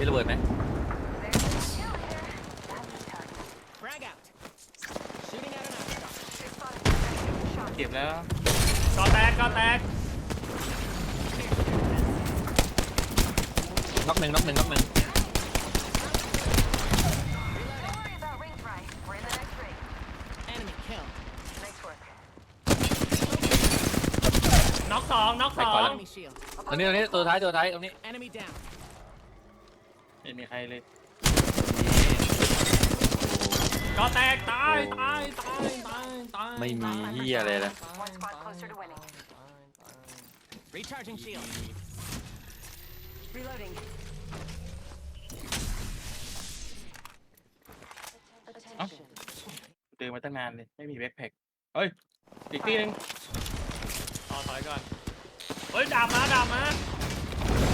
มีระเบิดไหม Frag out. Shooting at an outcrop. เก็บแล้ว ก็แตกก็แตกน็อกหนึ่งน็อกหนึ่งน็อกหนึ่ง Enemy kill. น็อกสองน็อกสอง Enemy shield. ตรงนี้ตรงนี้ตัวท้ายตัวท้ายตรงนี้ Enemy down. ไม่มีใครเลยก็แตกตายตายตายตายตายไม่มีเฮียอะไรเลย Recharging shield. Reloading. เดินมาตั้งนานเลย ไม่มีแบ็คแพ็คเฮ้ย อีกที่หนึงต่อถอยก่อน เฮ้ยดาบมาดาบมา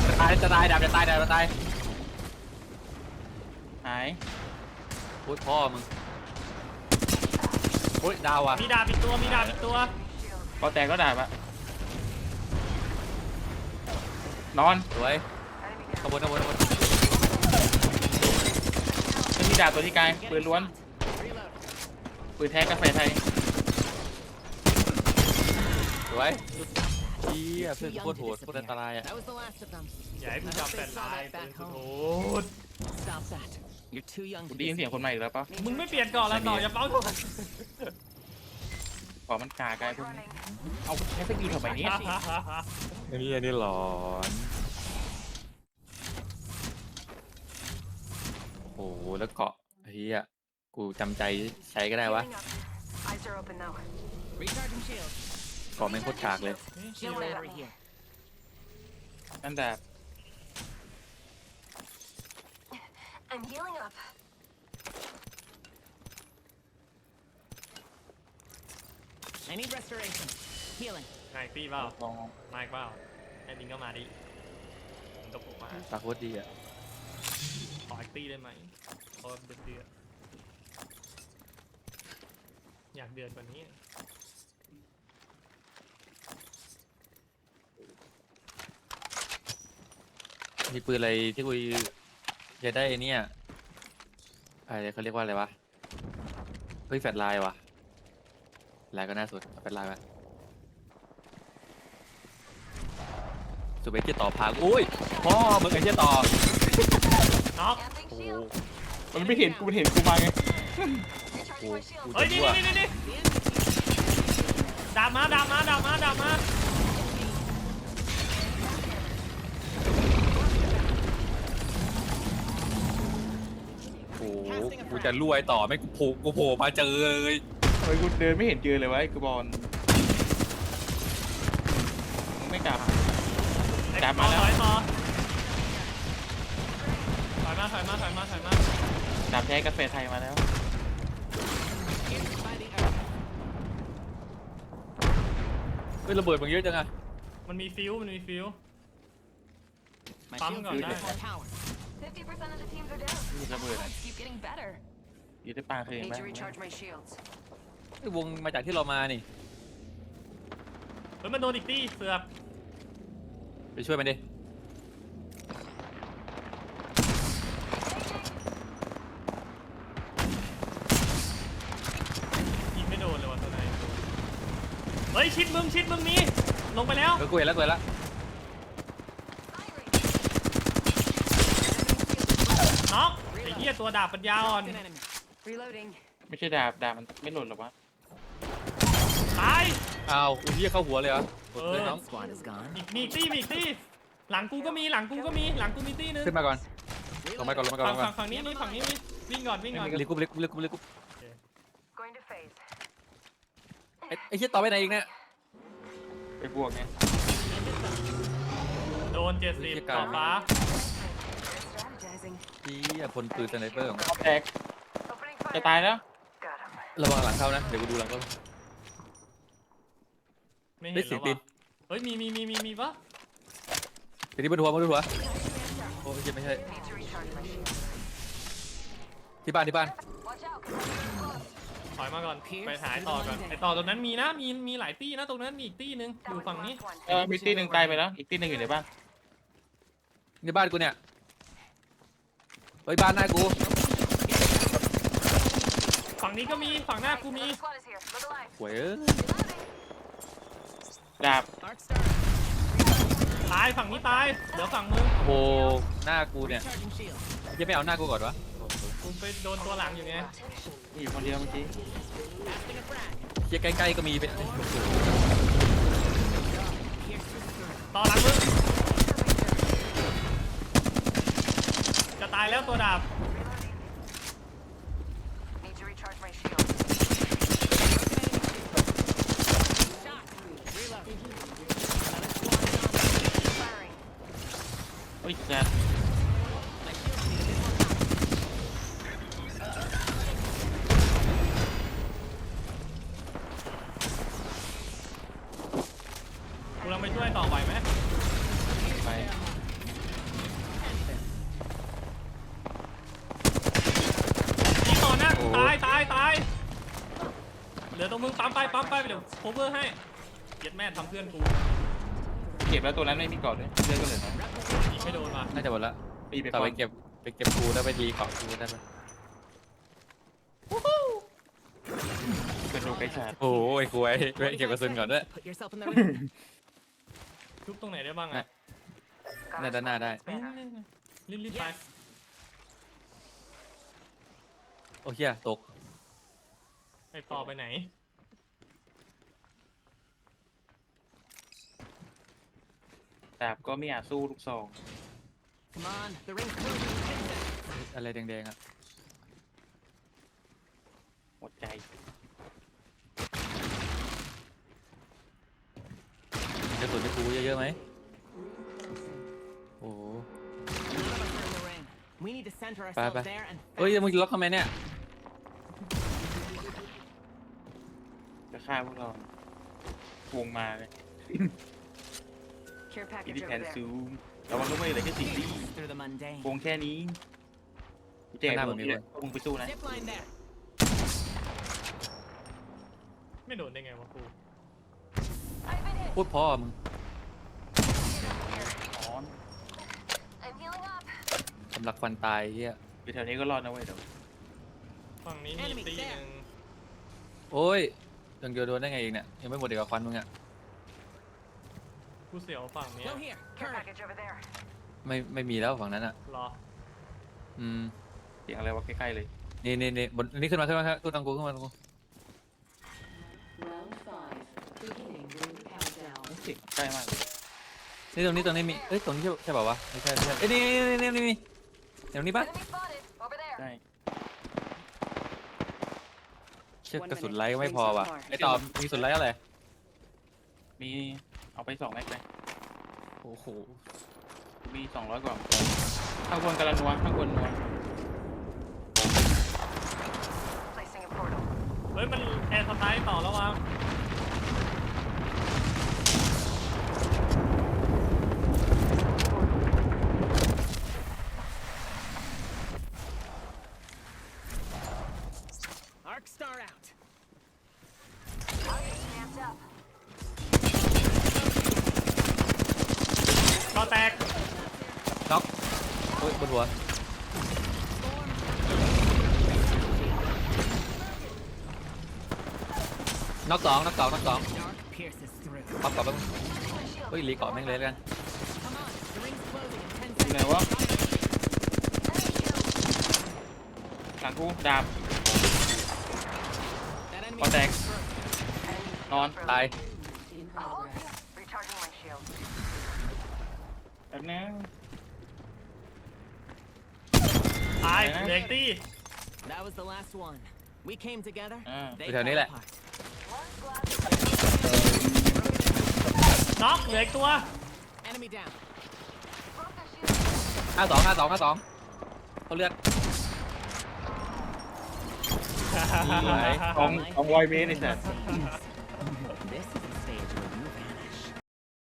จะตายจะตายดับจะตายดับจะตาย หาย โอ้ยพ่อมึงโอ้ยดาวอะมีดาบอีกตัว มีดาบอีกตัว พอแตกก็ด่าปะนอนสวยขบวนขบวนขบวนไม่มีดาบตัวที่กายปืนล้วน Reload. ปืนแท้กาแฟไทยสวยเฮียเพื่อนโคตรโหดโคตรอันตรายอะ That was the last of them. อย่าให้กูจับแต่ลายปืนกูโหด Stop that. You're too young กู to ได้ยินเสียงคนใหม่อีกแล้วปะมึงไม่เปลี่ยนก่อนแล้วต่ออย่าเป้าก่อนขอมันกากายพวกนี้เอาใช้สกิลทำไมเนี่ยนี่อันนี้หลอนโอ้โหแล้วเกาะเฮียกูจำใจใช้ก็ได้วะ Healing up. Eyes are open now. Recharging shield. เกาะแม่งโคตรกากเลย Shield battery here. นั่นดาบ I'm healing up. I need restoration. Healing. นายตีเปล่าลองมาอีกเปล่าไอ้บิงก็มาดิมึงกับผมมาปากโคตรดีอะขออีกตีได้ไหมเพราะว่าเดือดเดือดอยากเดือดกว่านี้ มีปืนอะไรที่กู จะได้เนี่ยอะไรเขาเรียกว่าอะไรวะ เฮ้ยแฟลชไลน์ว่ะไลน์ก็น่าสุดเอาแฟลชไลน์มาสุเบสที่ต่อพากูอุ้ยพ่อมึงไอ้เชี่ยต่อน็อก Amping โอ้โห shield. มันไม่เห็นกูมันเห็นกูมาไง Recharging my shield. กูเฮ้ยจะนี่รั่ว นี่นี่นี่ดาบมาดาบมาดาบมาดาบมา กูจะรั่วไอ้ต่อไม่กูโผล่กูโผล่มาเจอเลยเฮ้ยกูเดินไม่เห็นเจอเลยวะไอ้กระบอลมึงไม่กล้าหาดาบมาแล้วถอยต่อถอยมาถอยมาถอยมาถอยมาดาบแท้กาแฟไทยมาแล้ว Hit by the arrow. เฮ้ยระเบิดมึงเยอะจังอะมันมีฟิวมันมีฟิว My Bum shield gun, needs nice. more power. 50% of the teams are down. มีระเบิด Let's keep getting better. อยู่ในป่าเคยเห็น Need ไหม to recharge my shields. ไอ้วงมาจากที่เรามานี่ เฮ้ยมันโดนอีกตีเสือกไปช่วยมันดิ ยิงไม่โดนเลยว่ะตัวไหนเฮ้ยชิดมึงชิดมึงมีลงไปแล้วเออกูเห็นแล้วกูเห็นแล้ว น็อกไอ้เหี้ยตัวดาบปัญญาอ่อน An enemy. Reloading. ไม่ใช่ดาบดาบมันไม่หล่นหรอวะตาย อ้าวอุ้ยเหี้ยเข้าหัวเลยเหรอเออเลยน้อง Squad is gone. อีกมีอีกตีมีอีกตีหลังกูก็มีหลังกูก็มีหลังกูมีตีนึงขึ้นมาก่อนลงมาก่อนลงมาก่อนลฝั่งงมาก่ฝั่องนฝั่งนี้มีฝั่งนี้มีวิ่งก่อนวิ่งก่อนเรียกกูเรียกกูเรียกกูเรียกกู Going to phase. ไอ้ไอ้เชี่ยต่อไปไหนอีกเนี่ย ไปบวกไง โดนเจ็ดสิบเหี้ยต่กาอรฟ้า Strategizing. พี่พลปืนสไนเปอร์ของมันแตก Opening จะ fire. ตายแล้ว Got him. ระวังหลังเข้านะ เดี๋ยวกูดูหลังเข้าไม่ได้เห็นเสียแล้งวตีนว่ะเฮ้ยมีมีมีมีมีปะเดี๋ยวนี้บนหัวบนหัวโอ้ไม่ใช่ไม่ใช่ Need to recharge my shield. ที่บ้านที่บ้าน Watch out. ถอยมาก่อนไปหายต่อก่อนไอต่อตรงนั้นมีนะมีมีหลายตีนะตรงนั้นมีอีกตีนึงอยู่ฝั่งนี้ Last one. เออมีตีหนึ่งตายไปแล้ว อีกตีหนึ่งอยู่ในบ้านในบ้านกูเนี่ย เฮ้ยบ้านหน้ากูฝั่งนี้ก็มีฝั่งหน้ากูมี Another squad is here. Look alive. หวยเอ้ย Reloading. ดาบ Arc star. ตายฝั่งนี้ตายเหลือฝั่งมึงโอ้โหหน้ากูเนี่ย Recharging shield. ยังไม่เอาหน้ากูก่อนวะกูไปโดนตัวหลังอยู่ไงมีอยู่คนเดียวเมื่อกี้ Casting a frag. เฮียใกล้ๆก็มีเป็น Pierces through. ต่อหลังมึงจะตาย แล้วตัวดาบ Need to recharge my shield. Shot. Reload. Firing. เฮ้ยแจ๊ด My shields need a bit more time. กูลองไปช่วยต่อไหวไหม ไป ยิง ต่อหน้ากูตายตายตายเหลือตรงมึงปั๊มไปปั๊มไปเดี๋ยวโคเวอร์ให้เย็ดแม่ทำเพื่อนกูเก็บแล้วตัวนั้นไม่มีเกาะด้วยเลือดก็เหลือน้อยยิงไม่โดนว่ะน่าจะหมดละปีไปต่อก่อไปนเก็บไปเก็บกูแล้วไปดีเกาะกูได้ปะเป็นโลไกชาร์ดโอ้ยกูไอ้เว้ยเก็บกระสุนก่อนด้วย Put yourself in the ring. ทุบตรงไหนได้บ้างอะ Got หน้า a ด้านหน้า squad ได้ banner. รีบรีบๆไป Yes. โอ้เฮียตก ไอต่อไปไหน ดาบก็ไม่อาจสู้ลูกซอง Come on. The ring's closing. in 10 seconds. อะไรแดงๆอะ หมดใจ กระสุนในกูเยอะๆไหม โอ้โห None of us are in the ring. We need to center ourselves bye. there and เฮ้ย fast. มึงจะล็อกทำไมเนี่ย จะ ฆ่าพวกเราวงมาเลย Care อิ package นดิแพ over น there. ซูมระวังลูกไม่เหลยแค่สี่ที่ Through the mundane. วงแค่นี้กูแจกข้างหน้ามึมึงงมีเนี่คยนวงไปสู้นะ Zip line there. ไม่โดนได้ไงวะกู I've been hit. พูดพ่อมึงอ๋อน I'm healing up. สำหรับฟันตายเฮียอยู่แถวนี้ก็รอดนะเว้ยเดี๋ยวฝั่งนี้มี Enemy ตีห there นึ่งโอ้ย ยังเดียวโดนได้ไงเองเนี่ยยังไม่หมดเดียวกับควันมึงอะกูเสียวฝั่งเนี้ย Go here. Care Current. package over there. ไม่ไม่มีแล้วฝั่งนั้นอะ รอ อืมเสียงอะไรวะใกล้ๆเลย นี่นี่นี่บนนี่ขึ้นมาขึ้นมาขึ้นตังกูขึ้นมาตังกู Round five. Beginning ring countdown. เสียงใกล้มากเลยนี่ตรงนี้ตรงนี้มีเอ้ยตรงนี้ใช่ใช่เปล่าวะไม่ใช่ไม่ใช่เอ้ยนี่นี่นี่นี่นี่เดี๋ยวนี้ปะ Enemy spotted. Over there. ได้ เชือกกระสุนไลท์ก็ไม่พอว่ะไอ้ตอมมีกระสุนไลท์อะไรมีเอาไปสองแม็กเลยโอ้โหมีสองร้อยกว่าข้างบนกำลังนัวข้างบนนัว Placing a portal. เฮ้ยมันแอร์สไตล์ต่อแล้ววะ Arc star out. Target stamped up. ก็แตก น็อกโอ้ยบนหัว น็อกสองน็อกสองน็อกสอง Dark pierces through. ปั๊บกลับแป๊บนึงเฮ้ยรีเกาะแม่งเลยแล้วกัน Come on. The ring's closing in 10อยู่ไหน seconds. วะ Enemy shield. หลังกูดาบ That enemy Contact. is through. นอนตาย In A whole progress. team. Recharging my shield. แบบนึงตายไหนนะเด็กตี้ That was the last one. We came together. Ah. They อยู่แถวนี้แหละ fell apart. One squad. น็ อกเหลืออีกตัว Enemy down. Broke their shield. ห้าสองห้าสองห้าสองเขาเลือดของของวอยเมสไอ้สัส This is